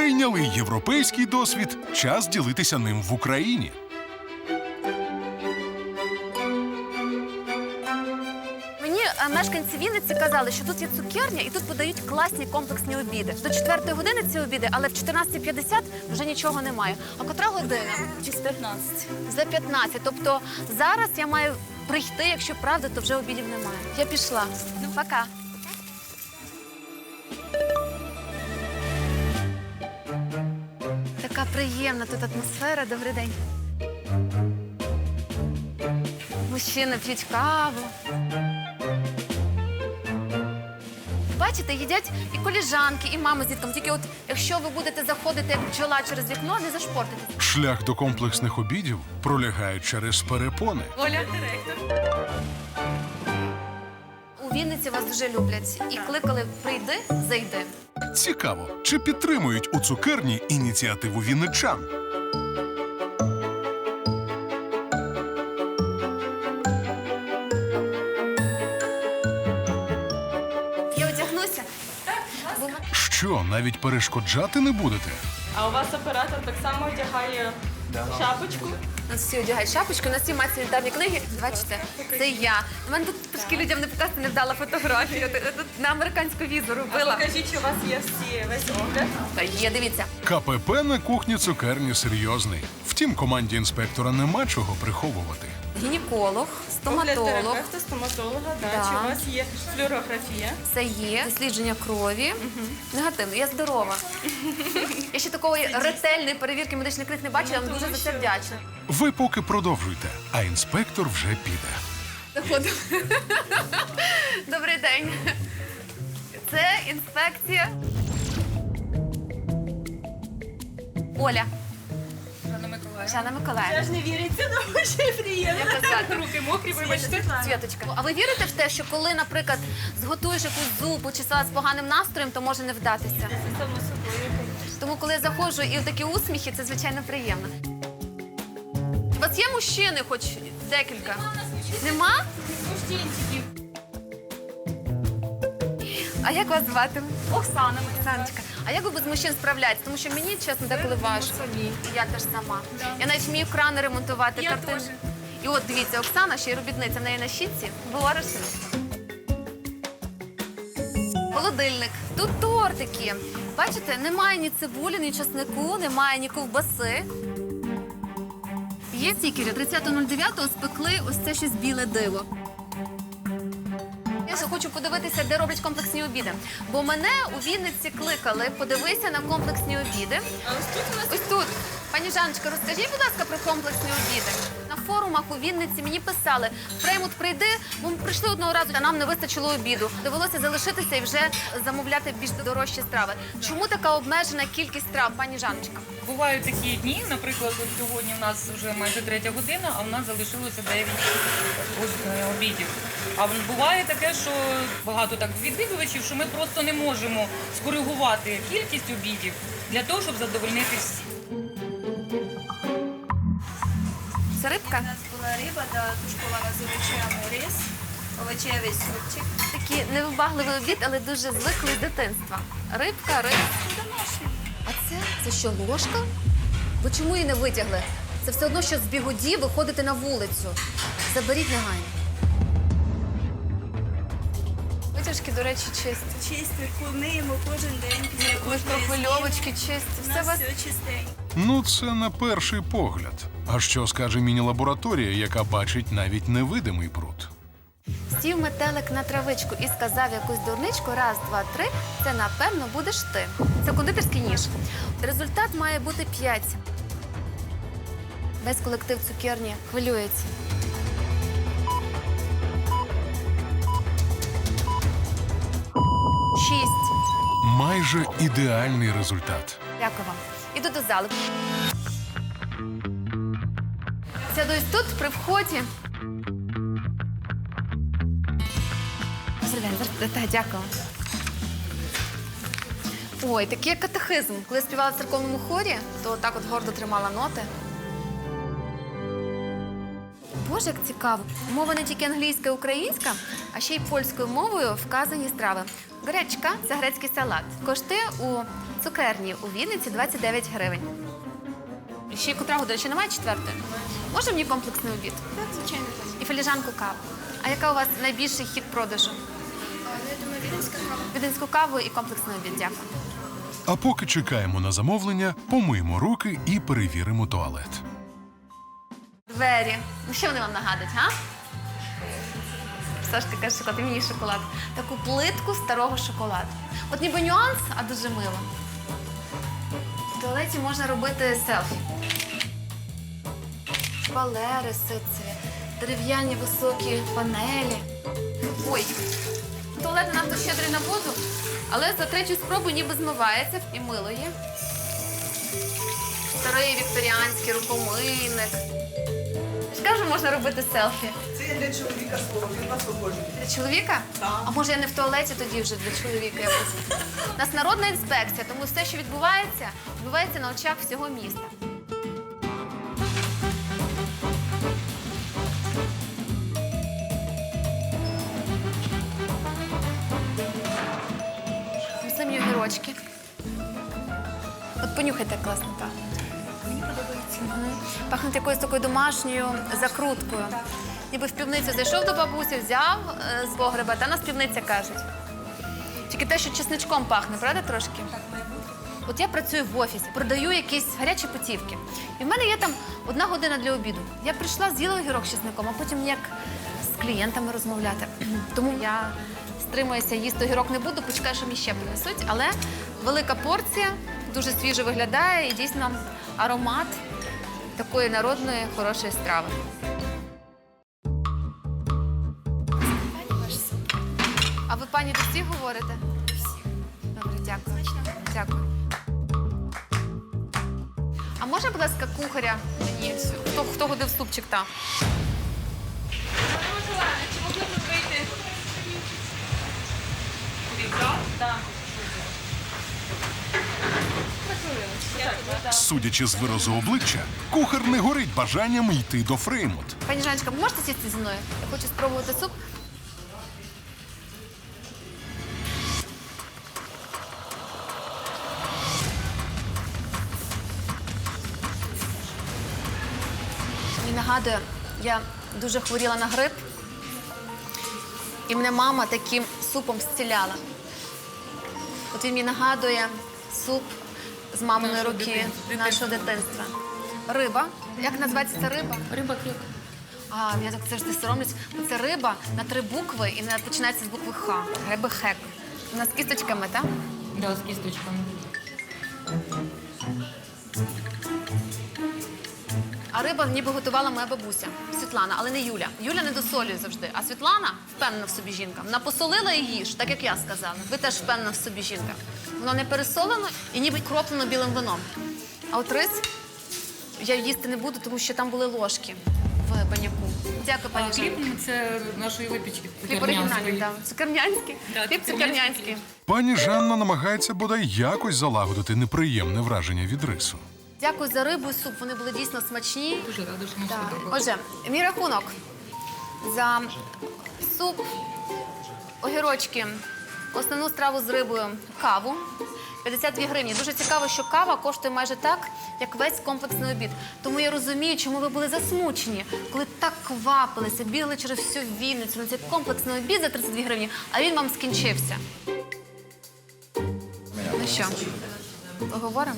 перейняли європейський досвід. Час ділитися ним в Україні. Мені е, мешканці Вінниці казали, що тут є цукерня і тут подають класні комплексні обіди. До 4 години ці обіди, але в 14.50 вже нічого немає. А котра година? Чи з 15. За 15. Тобто зараз я маю прийти, якщо правда, то вже обідів немає. Я пішла. Ну, пока. Така приємна тут атмосфера. Добрий день. Мужчини п'ють каву. Бачите, їдять і коліжанки, і мами з дітком. Тільки от якщо ви будете заходити як бджола через вікно, не зашпортитесь. Шлях до комплексних обідів пролягає через перепони. Оля, директор. У Вінниці вас дуже люблять і кликали прийди, зайди. Цікаво, чи підтримують у цукерні ініціативу вінничан? Я одягнуся. Що, навіть перешкоджати не будете? А у вас оператор так само одягає шапочку. У нас всі одягають шапочку, у нас всі мають санітарні книги. Бачите, це я. У мене тут трошки людям не показати невдала фотографія. Я Тут на американську візу робила. Покажіть, що у вас є всі весь огляд. Та є, дивіться. КПП на кухні цукерні серйозний. Втім, команді інспектора нема чого приховувати. Гінеколог, стоматолог. терапевта, стоматолога, да. Да. чи у вас є флюорографія. Це є дослідження крові. Негативно, я здорова. Я ще такої ретельної перевірки медичних книг не бачила, я вам дуже за це вдячна. Ви поки продовжуйте, а інспектор вже піде. Заходимо. Добрий день. Це інспекція. Оля. Жанна Миколаївна. ж не віриться, але дуже приємно. Як вас звати? Руки мокрі, вибачте. Світочка. А ви вірите в те, що коли, наприклад, зготуєш якусь зупу чи салат з поганим настроєм, то може не вдатися? Це само собою. Тому, коли я заходжу і в такі усміхи, це звичайно приємно. У вас є мужчини, хоч декілька? Нема? А як вас звати? Оксана Оксаночка, а як ви без мужчин справляєтесь? Тому що мені, чесно, деколи важко. самі. Я теж сама. Я навіть вмію крани ремонтувати, Я теж. І от дивіться, Оксана ще й робітниця в неї на щітці. Бориси. Холодильник. Тут тортики. Бачите, немає ні цибулі, ні чеснику, немає ні ковбаси. Є стікери. 30.09 спекли ось це щось біле диво. Я хочу подивитися, де роблять комплексні обіди. Бо мене у Вінниці кликали, подивися на комплексні обіди. А ось тут у нас Ось тут. Пані Жаночка, розкажіть, будь ласка, про комплексні обіди. Форумах у Вінниці мені писали, Фреймут прийди, бо ми прийшли одного разу, а нам не вистачило обіду. Довелося залишитися і вже замовляти більш дорожчі страви. Чому така обмежена кількість страв, пані Жаночка? Бувають такі дні, наприклад, сьогодні в нас вже майже третя година, а в нас залишилося 9 е, обідів. А буває таке, що багато так відвідувачів, що ми просто не можемо скоригувати кількість обідів для того, щоб задовольнити всіх. Це рибка? У нас була риба, да, тушкована з овочами рис, овочевий супчик. Такий невибагливий обід, але дуже звиклий з дитинства. Рибка, рис. А це? Це що, ложка? Ви чому її не витягли? Це все одно, що з бігоді виходити на вулицю. Заберіть негайно. Витяжки, до речі, чисті. Чисто, миємо кожен день після кожної Мікрофильовочки чисті. У Все нас вас все чистенько. Ну, це на перший погляд. А що скаже міні-лабораторія, яка бачить навіть невидимий бруд? Сів метелик на травичку і сказав якусь дурничку. Раз, два, три. Це напевно будеш ти. Це кондитерський ніж. Результат має бути п'ять. Весь колектив цукерні хвилюється. Шість. Майже ідеальний результат. Дякую вам. Іду до зали. Сяду ось тут при вході. Добрий та, дякую. Ой, такий катехизм. Коли співала в церковному хорі, то так от гордо тримала ноти. Боже, як цікаво. Мова не тільки англійська і українська, а ще й польською мовою вказані страви. Гречка це грецький салат. Коштує у цукерні у Вінниці 29 гривень. Ще й котрого, до речі, немає четвертої? Може мені комплексний обід? Так, звичайно. І філіжанку кави. А яка у вас найбільший хід продажу? Ну, я думаю, віденська кава. Віденську каву і комплексний обід. Дякую. А поки чекаємо на замовлення, помиємо руки і перевіримо туалет. Двері. Ну що вони вам нагадують, га? Сашка каже, шоколад, і мені шоколад. Таку плитку старого шоколаду. От ніби нюанс, а дуже мило. Туалеті можна робити селфі. Шпалери ситцеві, дерев'яні високі панелі. Ой, туалет надто щедрий на воду, але за третю спробу ніби змивається і мило є. Старий вікторіанський рукомийник. ж кажу, можна робити селфі. Я для чоловіка слово, він вас похожий. Для чоловіка? Так. А може я не в туалеті тоді вже для чоловіка якось? У нас народна інспекція, тому все, що відбувається, відбувається на очах всього міста. Самі огірочки. От понюхайте, як класно пахне. Мені подобається. Пахнуть якоюсь такою домашньою закруткою. Ніби в півницю зайшов до бабусі, взяв е, з погреба, та нас півниця кажуть. Тільки те, що чесничком пахне, правда трошки? От я працюю в офісі, продаю якісь гарячі путівки. І в мене є там одна година для обіду. Я прийшла, з'їла огірок з чесником, а потім як з клієнтами розмовляти. Тому я стримуюся, їсти огірок не буду, почекаю, що мені ще принесуть. Але велика порція, дуже свіжо виглядає і дійсно аромат такої народної хорошої страви. А пані до всіх говорите? Всіх. Добре, дякую. Смачно. Дякую. А можна, будь ласка, кухаря мені? Хто, хто ходив в супчик там? Чи могли б ви вийти? Так. Судячи з виразу обличчя, кухар не горить бажанням йти до Фреймут. Пані Жанечка, можете сісти зі мною? Я хочу спробувати суп. Нагадує, я дуже хворіла на грип, і мене мама таким супом зціляла. От він мені нагадує суп з маминої Нашого руки дитинства. нашого дитинства. Риба. Як називається ця риба? Риба хліб. А, я так завжди соромлюсь. Це риба на три букви і не починається з букви Х. Гребехек. У нас з кісточками, так? Да, з кісточками. А риба ніби готувала моя бабуся Світлана, але не Юля. Юля не досолює завжди. А Світлана впевнена в собі жінка. Вона посолила і їж, так як я сказала. Ви теж впевнена в собі жінка. Воно не пересолено і ніби кроплено білим вином. А от рис я їсти не буду, тому що там були ложки в баняку. Дякую, пані А Жанна. хліб це нашої випічки. Хліб оригінальний, так. Цукернянський. Так, Хліб цукернянський. Пані Жанна намагається бодай якось залагодити неприємне враження від рису. Дякую за рибу і суп. Вони були дійсно смачні. Дуже рада, що ми сюди. Отже, мій рахунок за суп, огірочки, основну страву з рибою, каву. 52 гривні. Дуже цікаво, що кава коштує майже так, як весь комплексний обід. Тому я розумію, чому ви були засмучені, коли так квапилися, бігли через всю Вінницю на цей комплексний обід за 32 гривні, а він вам скінчився. Ну що, поговоримо?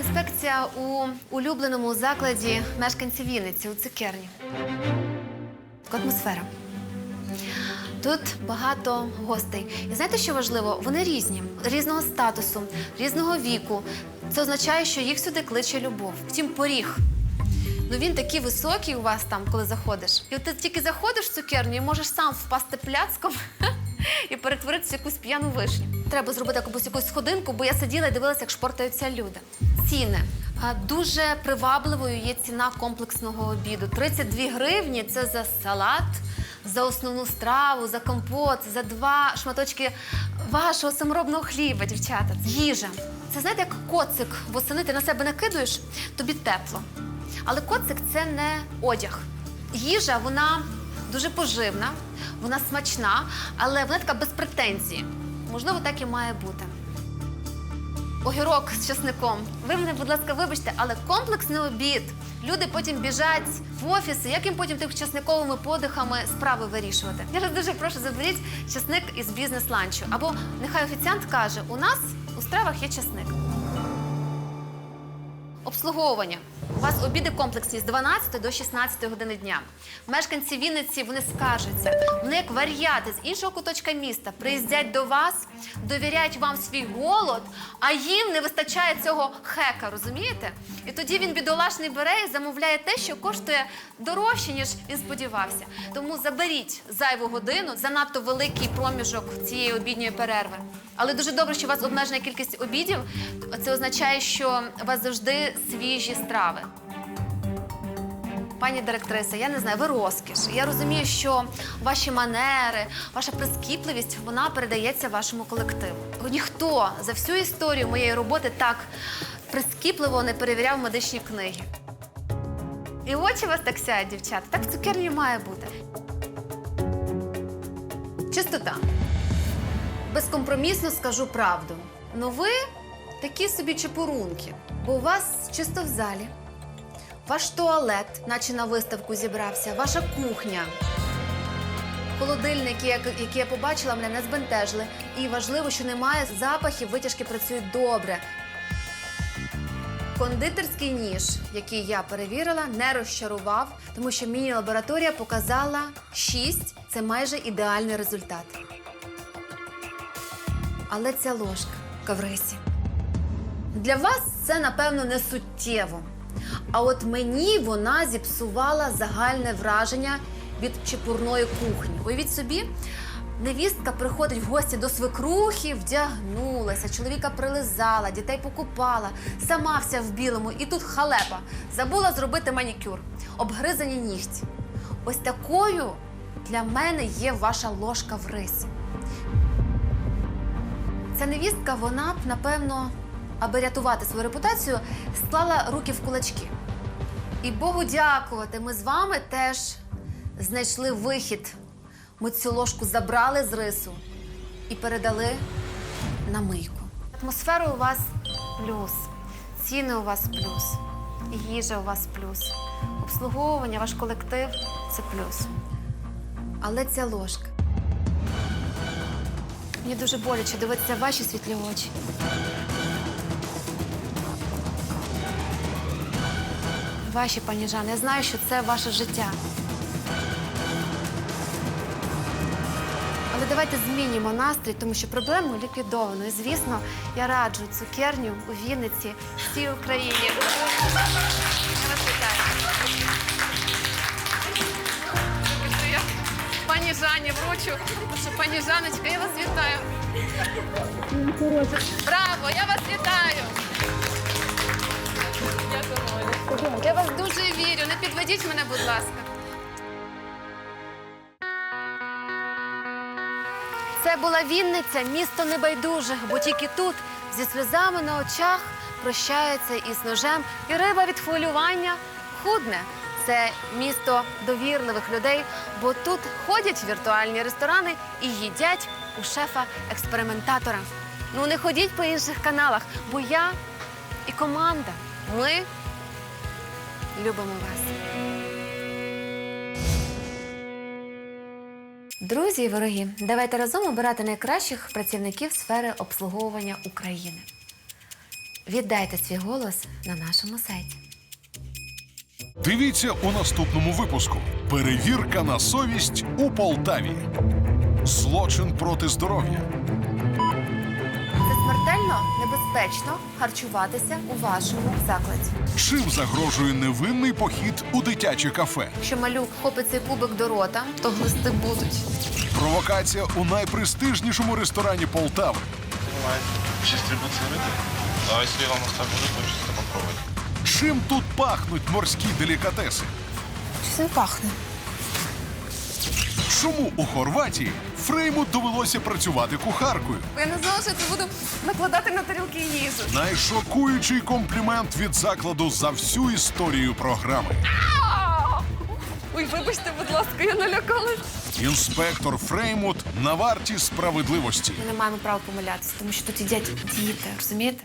Інспекція у улюбленому закладі мешканців Вінниці у цукерні. Атмосфера. Тут багато гостей. І знаєте, що важливо? Вони різні, різного статусу, різного віку. Це означає, що їх сюди кличе любов. Втім, поріг. Ну він такий високий у вас там, коли заходиш. І ти тільки заходиш в цукерню і можеш сам впасти пляцком і перетворитися в якусь п'яну вишню. Треба зробити якусь якусь сходинку, бо я сиділа і дивилася, як шпортаються люди. Ціни. Дуже привабливою є ціна комплексного обіду. 32 гривні це за салат, за основну страву, за компот, за два шматочки вашого саморобного хліба, дівчата. Їжа. Це знаєте, як коцик восени ти на себе накидуєш, тобі тепло. Але коцик це не одяг. Їжа, вона дуже поживна, вона смачна, але вона така без претензій. Можливо, так і має бути. Огірок з часником. Ви мене, будь ласка, вибачте, але комплексний обід. Люди потім біжать в офіси. Як їм потім тих часниковими подихами справи вирішувати? Я вас дуже прошу, заберіть часник із бізнес-ланчу. Або нехай офіціант каже: у нас у стравах є часник. Обслуговування. У вас обіди комплексні з 12 до 16 години дня. Мешканці Вінниці вони скаржаться. Вони як варіати з іншого куточка міста приїздять до вас, довіряють вам свій голод, а їм не вистачає цього хека, розумієте? І тоді він бідолашний бере і замовляє те, що коштує дорожче, ніж він сподівався. Тому заберіть зайву годину, занадто великий проміжок цієї обідньої перерви. Але дуже добре, що у вас обмежена кількість обідів. Це означає, що у вас завжди свіжі страви. Пані директриса, я не знаю, ви розкіш. Я розумію, що ваші манери, ваша прискіпливість вона передається вашому колективу. Ніхто за всю історію моєї роботи так прискіпливо не перевіряв медичні книги. І очі вас так сяють, дівчата. Так в цукерні має бути. Чистота. Безкомпромісно скажу правду. Ну ви такі собі чепурунки, бо у вас чисто в залі. Ваш туалет, наче на виставку зібрався, ваша кухня. Холодильники, які я побачила, мене не збентежили. І важливо, що немає запахів, витяжки працюють добре. Кондитерський ніж, який я перевірила, не розчарував, тому що міні-лабораторія показала 6 – це майже ідеальний результат. Але ця ложка каврисі. Для вас це, напевно, не суттєво. А от мені вона зіпсувала загальне враження від чепурної кухні. Уявіть собі, невістка приходить в гості до свекрухи, вдягнулася, чоловіка прилизала, дітей покупала, сама вся в білому, і тут халепа. Забула зробити манікюр, обгризані нігті. Ось такою для мене є ваша ложка в рисі. Ця невістка, вона б, напевно, аби рятувати свою репутацію, склала руки в кулачки. І Богу дякувати, ми з вами теж знайшли вихід. Ми цю ложку забрали з рису і передали на мийку. Атмосфера у вас плюс, ціни у вас плюс, їжа у вас плюс, обслуговування, ваш колектив це плюс. Але ця ложка. Мені дуже боляче дивитися ваші світлі очі. Ваші, пані Жанна, я знаю, що це ваше життя. Але давайте змінимо настрій, тому що проблему ліквідовано. І, звісно, я раджу цукерню у Вінниці, всій Україні. Я вас вітаю. Жанні вручу, що пані Жаночка, я вас вітаю. Браво, я вас вітаю. Я вас дуже вірю. Не підведіть мене, будь ласка. Це була Вінниця, місто небайдужих, бо тільки тут зі сльозами на очах прощаються із ножем, і риба від хвилювання худне. Це місто довірливих людей, бо тут ходять віртуальні ресторани і їдять у шефа-експериментатора. Ну не ходіть по інших каналах, бо я і команда. Ми любимо вас. Друзі і вороги, давайте разом обирати найкращих працівників сфери обслуговування України. Віддайте свій голос на нашому сайті. Дивіться у наступному випуску: перевірка на совість у Полтаві. Злочин проти здоров'я. Це смертельно небезпечно харчуватися у вашому закладі. Чим загрожує невинний похід у дитяче кафе? Якщо малюк хопить цей кубик до рота, то глисти будуть. Провокація у найпрестижнішому ресторані Полтави. Бывает дистрибуция рыбы. А если вам так будет, хочется попробовать. Чим тут пахнуть морські делікатеси? Він пахне. Чому у Хорватії Фрейму довелося працювати кухаркою. Я не знала, що це буду накладати на тарілки їжу. Найшокуючий комплімент від закладу за всю історію програми. Ой, вибачте, будь ласка, я налякалась. Інспектор Фреймут на варті справедливості. Ми не маємо права помилятися, тому що тут їдять діти, розумієте?